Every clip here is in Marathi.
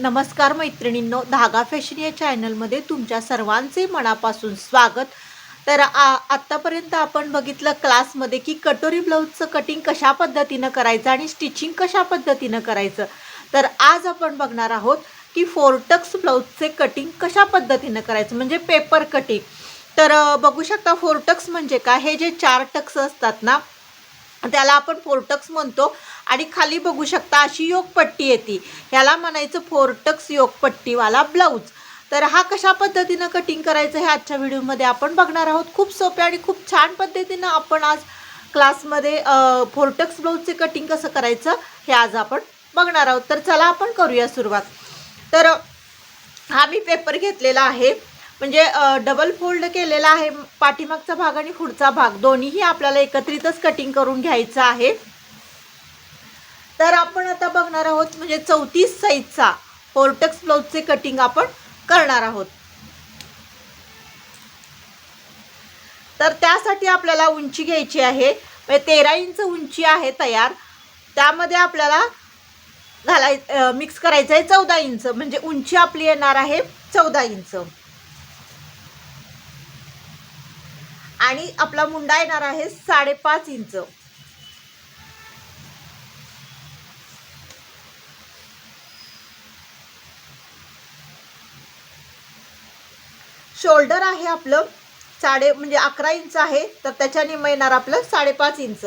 नमस्कार मैत्रिणींनो धागा फॅशन या चॅनलमध्ये तुमच्या सर्वांचे मनापासून स्वागत. तर आ आत्तापर्यंत आपण बघितलं क्लासमध्ये की कटोरी ब्लाऊजचं कटिंग कशा पद्धतीनं करायचं आणि स्टिचिंग कशा पद्धतीनं करायचं. तर आज आपण बघणार आहोत की फोरटक्स ब्लाऊजचे कटिंग कशा पद्धतीनं करायचं म्हणजे पेपर कटिंग तर बघू शकता फोरटक्स म्हणजे काय? हे जे चार टक्स असतात ना त्याला आपण फोरटक्स म्हणतो. आणि खाली बघू शकता अशी योगपट्टी येते. ह्याला म्हणायचं फोरटक्स योगपट्टीवाला ब्लाऊज. तर हा कशा पद्धतीनं कटिंग करायचं हे आजच्या व्हिडिओमध्ये आपण बघणार आहोत. खूप सोप्या आणि खूप छान पद्धतीनं आपण आज क्लासमध्ये फोरटक्स ब्लाऊजचे कटिंग कसं करायचं हे आज आपण बघणार आहोत. तर चला आपण करूया सुरुवात. तर हा मी पेपर घेतलेला आहे. म्हणजे डबल फोल्ड केलेला आहे पाठीमागचा भाग आणि पुढचा भाग. दोन्हीही आपल्याला एकत्रितच कटिंग करून घ्यायचं आहे. तर आपण आता बघणार आहोत म्हणजे चौतीस साईजचा पोर्टक्स ब्लाऊजचे कटिंग आपण करणार आहोत. तर त्यासाठी आपल्याला उंची घ्यायची आहे. म्हणजे तेरा इंच उंची आहे तयार. त्यामध्ये आपल्याला घालाय मिक्स करायचं आहे चौदा इंच. म्हणजे उंची आपली येणार आहे चौदा इंच. आणि आपला मुंडा येणार आहे साडेपाच इंच. शोल्डर आहे आपलं साडे म्हणजे अकरा इंच आहे तर त्याच्या निम येणार आपलं साडेपाच इंच.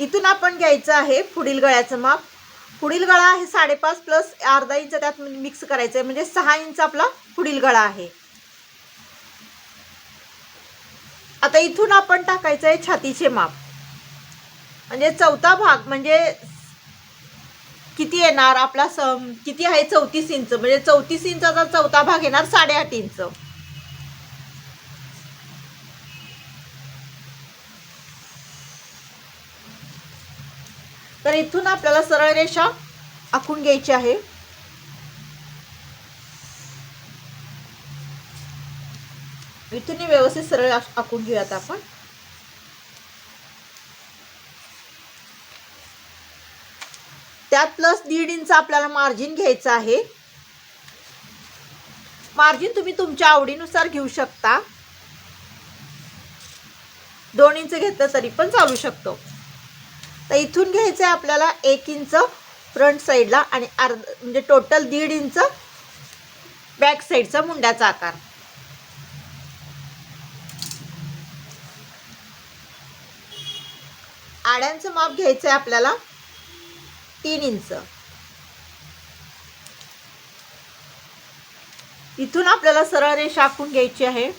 इथून आपण घ्यायचं आहे पुढील गळ्याचं माप. पुढील गळा आहे साडेपाच प्लस अर्धा इंच त्यात मिक्स करायचं आहे म्हणजे सहा इंच आपला पुढील गळा आहे. आता इथून आपण टाकायचं आहे छातीचे माप. म्हणजे चौथा भाग म्हणजे किती येणार आपला स किती आहे चौतीस इंच म्हणजे चौतीस इंचाचा चौथा भाग येणार साडेआठ इंच तर इथून आपल्याला सरळ रेषा आखून घ्यायची आहे. इथून व्यवस्थित सरळ आखून घेऊयात आपण. त्यात प्लस दीड इंच आपल्याला मार्जिन घ्यायचं आहे. मार्जिन तुम्ही तुमच्या आवडीनुसार घेऊ शकता. दोन इंच घेतलं तरी पण चालू शकतो. तर इथून घ्यायचं आहे आपल्याला एक इंच फ्रंट साईडला आणि अर्ध म्हणजे टोटल दीड इंच बॅक साईडचा मुंड्याचा आकार. आड्यांचं माप घ्यायचं आहे आपल्याला तीन इंच. इथून आपल्याला सरळ रेषा आखून घ्यायची आहे.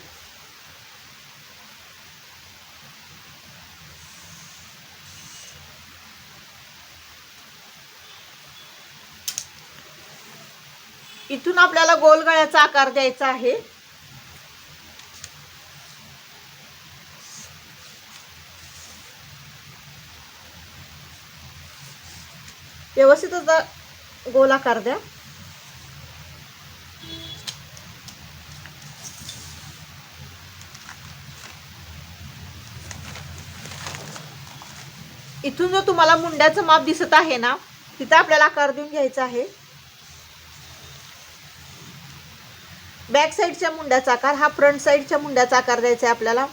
इथून आपल्याला गोलगळ्याचा आकार द्यायचा आहे. व्यवस्थित गोल आकार द्या. इथून जो तुम्हाला मुंड्याचं माप दिसत आहे ना तिथं आपल्याला आकार देऊन घ्यायचा आहे. बॅक साईडच्या मुंड्याचा आकार हा फ्रंट साईडच्या मुंड्याचा आकार द्यायचा आहे आपल्याला.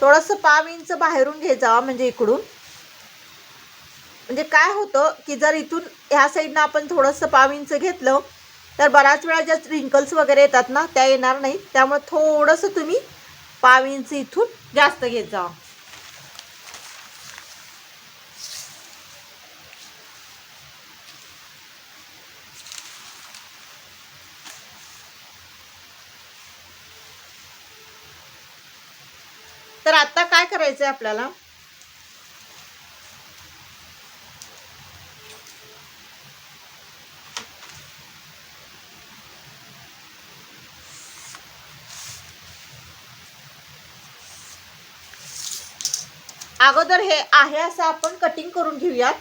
थोडंसं पाव इंच बाहेरून घे जावा म्हणजे इकडून. म्हणजे काय होतं की जर इथून ह्या साईडनं आपण थोडंसं पाव इंच घेतलं तर बऱ्याच वेळा ज्या रिंकल्स वगैरे येतात ना त्या येणार नाहीत. त्यामुळे थोडंसं तुम्ही पाव इंच इथून जास्त घेत जावा. तर आता काय करायचं आहे आपल्याला? अगोदर हे आहे असं आपण कटिंग करून घेऊयात.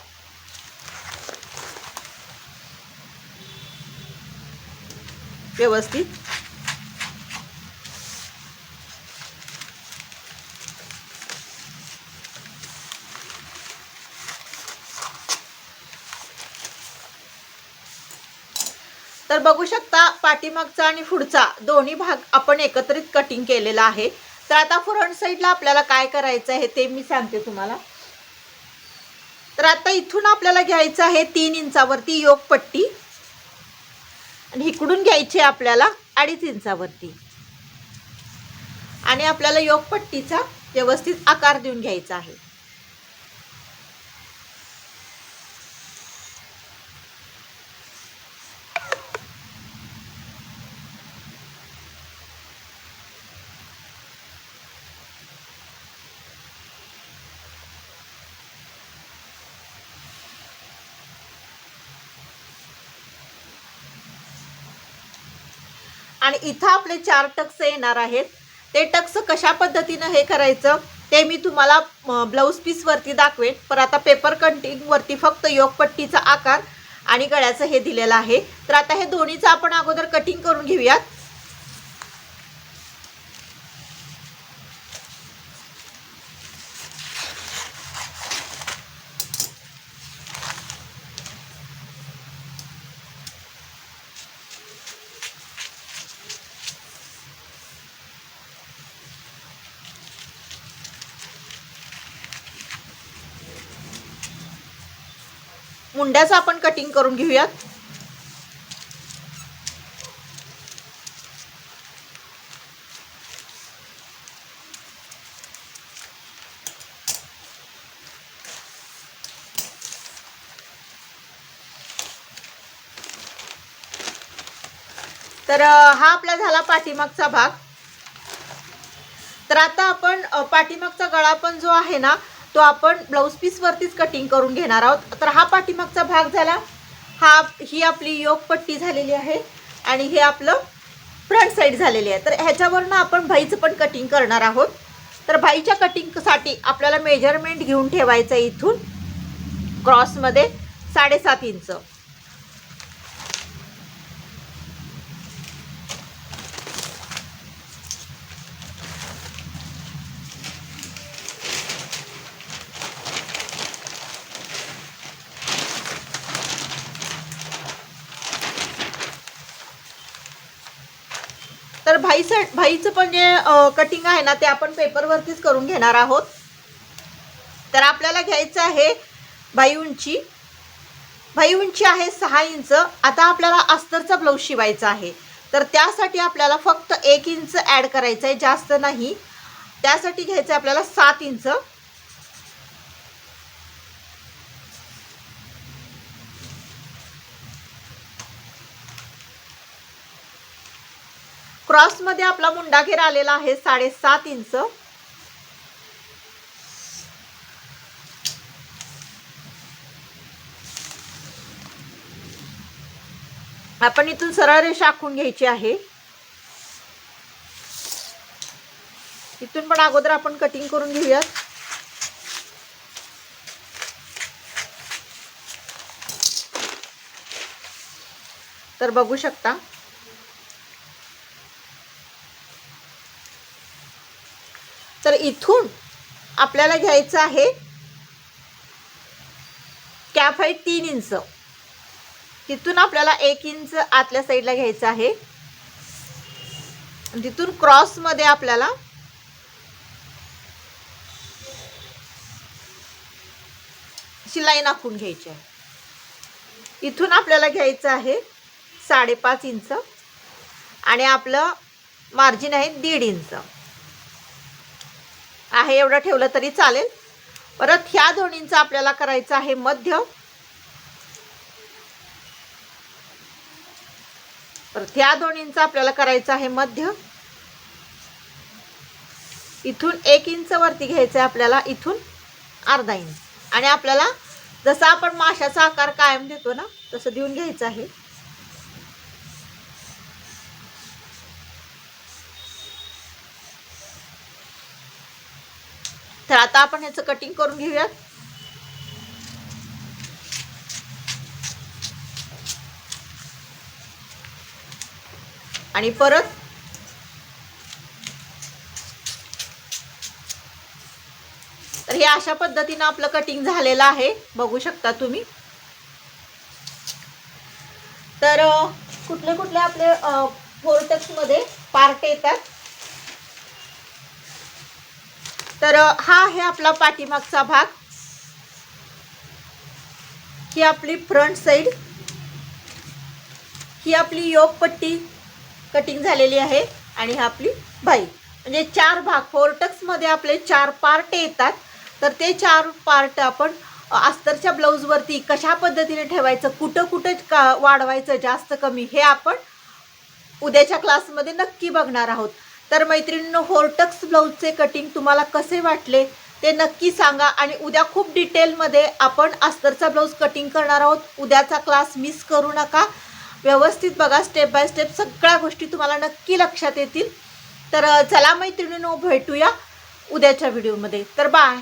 व्यवस्थित. तर बघू शकता पाठीमागचा आणि पुढचा दोन्ही भाग आपण एकत्रित कटिंग केलेला आहे. तर आता फ्रंट साईडला आपल्याला काय करायचं आहे ते मी सांगते तुम्हाला. तर आता इथून आपल्याला घ्यायचं आहे तीन इंचावरती योग पट्टी. आणि इकडून घ्यायची आहे आपल्याला अडीच इंचावरती. आणि आपल्याला योग पट्टीचा व्यवस्थित आकार देऊन घ्यायचा आहे. आणि इथं आपले चार टक्स येणार आहेत. ते टक्स कशा पद्धतीनं हे करायचं ते मी तुम्हाला ब्लाऊज पीसवरती दाखवेन. पण आता पेपर कटिंगवरती फक्त योगपट्टीचा आकार आणि गळ्याचं हे दिलेलं आहे. तर आता हे दोन्हीचं आपण अगोदर कटिंग करून घेऊयात. मुंड्याचं आपण कटिंग करून घेऊयात. तर हा आपला झाला पाठीमागचा भाग. तर आता आपण पाठीमागचा गळा पण जो आहे ना तो आपण ब्लाऊज पीसवरतीच कटिंग करून घेणार आहोत. तर हा पाठीमागचा भाग झाला. हा ही आपली योगपट्टी झालेली आहे आणि हे आपलं फ्रंट साईड झालेली आहे. तर ह्याच्यावरनं आपण भाईचं पण कटिंग करणार आहोत. तर भाईच्या कटिंगसाठी आपल्याला मेजरमेंट घेऊन ठेवायचं आहे इथून. क्रॉसमध्ये साडेसात इंच. तर भाई भाईचं पण जे कटिंग आहे ना ते आपण पेपरवरतीच करून घेणार आहोत. तर आपल्याला घ्यायचं आहे भाई उंची. भाई उंची आहे सहा इंच. आता आपल्याला अस्तरचा ब्लाऊज शिवायचा आहे. तर त्यासाठी आपल्याला फक्त एक इंच ॲड करायचं आहे जास्त नाही. त्यासाठी घ्यायचं आहे आपल्याला सात इंच. क्रॉसमध्ये आपला मुंडाघेर आलेला आहे साडेसात इंच. आपण इथून सरळ रेषा आखून घ्यायची आहे. इथून पण अगोदर आपण कटिंग करून घेऊयात. तर बघू शकता. इथून आपल्याला घ्यायचं आहे कॅफ आहे तीन इंच. तिथून आपल्याला एक इंच आतल्या साईडला घ्यायचं आहे. तिथून क्रॉसमध्ये आपल्याला शिलाई नाखून आखून घ्यायची आहे. इथून आपल्याला घ्यायचं आहे साडेपाच इंच. आणि आपलं मार्जिन आहे दीड इंच. आहे एवढं ठेवलं तरी चालेल. परत ह्या दोन्हींचं आपल्याला करायचं आहे मध्य. परत ह्या दोन्हींचं आपल्याला करायचं आहे मध्य. इथून एक इंच वरती घ्यायचं आहे आपल्याला इथून अर्धा इंच. आणि आपल्याला जसा आपण माशाचा आकार कायम देतो ना तसं देऊन घ्यायचं आहे. तर आता आपण याचं कटिंग करून घेऊयात. आणि परत तर हे अशा पद्धतीनं आपलं कटिंग झालेलं आहे. बघू शकता तुम्ही. तर कुठले कुठले आपले फोरटेक्समध्ये पार्ट येतात? तर हा आहे आपला पाठीमागचा भाग. ही आपली फ्रंट साईड ही आपली योगपट्टी कटिंग झालेली आहे आणि हा आपली बाई. म्हणजे चार भाग फोरटक्समध्ये आपले चार पार्ट येतात. तर ते चार पार्ट आपण अस्तरच्या ब्लाऊजवरती कशा पद्धतीने ठेवायचं कुठं कुठं का वाढवायचं जास्त कमी हे आपण उद्याच्या क्लासमध्ये नक्की बघणार आहोत. तर मैत्रिणींनो होर्टक्स ब्लाऊजचे कटिंग तुम्हाला कसे वाटले ते नक्की सांगा आणि उद्या खूप डिटेलमध्ये आपण अस्तरचा ब्लाऊज कटिंग करणार आहोत. उद्याचा क्लास मिस करू नका. व्यवस्थित बघा स्टेप बाय स्टेप सगळ्या गोष्टी तुम्हाला नक्की लक्षात येतील. तर चला मैत्रिणींनो भेटूया उद्याच्या व्हिडिओमध्ये तर बाय